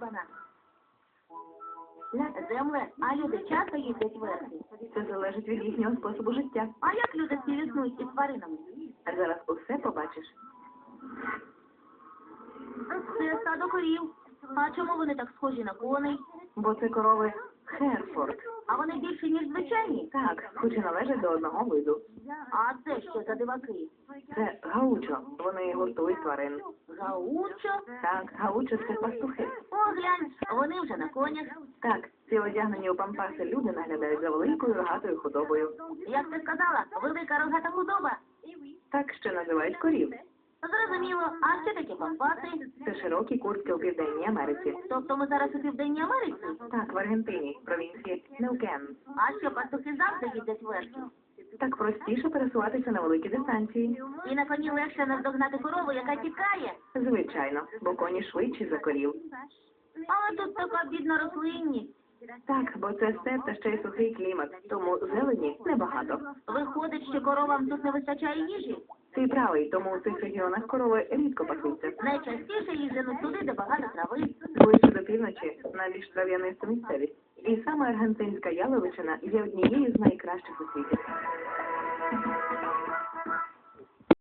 банан. Земле, а люди часто їздять верхи? Це залежить від їхнього способу життя. А як люди співіснують із тваринами? А зараз усе побачиш. Це стадо корів. А чому вони так схожі на коней? Бо це корови Херфорд. А вони більші, ніж звичайні? Так, хоч і належать до одного виду. А це що за диваки? Це гаучо. Вони гуртують тварин. Гаучо? Так, гаучо це пастухи. О, глянь, вони вже на конях. Так, ці одягнені у пампаси люди наглядають за великою рогатою худобою. Як ти сказала, велика рогата худоба. Так ще називають корів. Зрозуміло, а що таке пампаси? Це широкі куртки у Південній Америці. Тобто ми зараз у Південній Америці? Так, в Аргентині, провінції Неукен. А що пастухи завжди їздять верхи? Так простіше пересуватися на великі дистанції. І на коні легше наздогнати корову, яка тікає. Звичайно, бо коні швидші за корів. Але тут така бідна рослинність. Так, бо це степ та ще й сухий клімат, тому зелені небагато. Виходить, що коровам тут не вистачає їжі. Ти правий, тому у цих регіонах корови рідко пасуться. Найчастіше женуть туди, де багато трави. Ближче до півночі на трав'янисту місцевість. І саме аргентинська яловичина є однією з найкращих у світі.